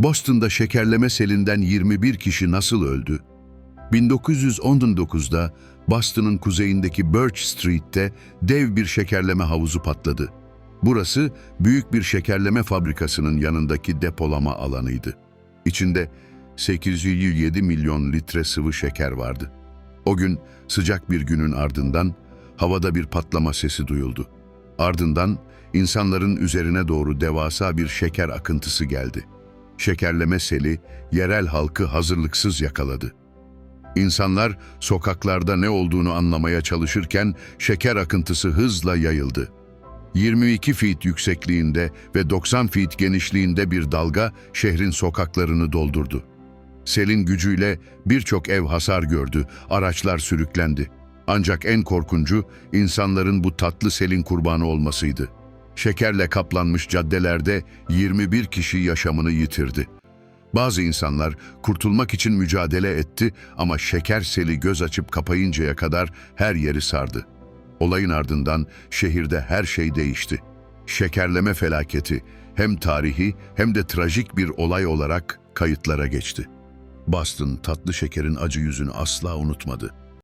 Boston'da şekerleme selinden 21 kişi nasıl öldü? 1919'da Boston'ın kuzeyindeki Birch Street'te dev bir şekerleme havuzu patladı. Burası büyük bir şekerleme fabrikasının yanındaki depolama alanıydı. İçinde 807 milyon litre sıvı şeker vardı. O gün sıcak bir günün ardından havada bir patlama sesi duyuldu. Ardından insanların üzerine doğru devasa bir şeker akıntısı geldi. Şekerleme seli yerel halkı hazırlıksız yakaladı. İnsanlar sokaklarda ne olduğunu anlamaya çalışırken şeker akıntısı hızla yayıldı. 22 feet yüksekliğinde ve 90 feet genişliğinde bir dalga şehrin sokaklarını doldurdu. Selin gücüyle birçok ev hasar gördü, araçlar sürüklendi. Ancak en korkuncu insanların bu tatlı selin kurbanı olmasıydı. Şekerle kaplanmış caddelerde 21 kişi yaşamını yitirdi. Bazı insanlar kurtulmak için mücadele etti ama şeker seli göz açıp kapayıncaya kadar her yeri sardı. Olayın ardından şehirde her şey değişti. Şekerleme felaketi hem tarihi hem de trajik bir olay olarak kayıtlara geçti. Boston tatlı şekerin acı yüzünü asla unutmadı.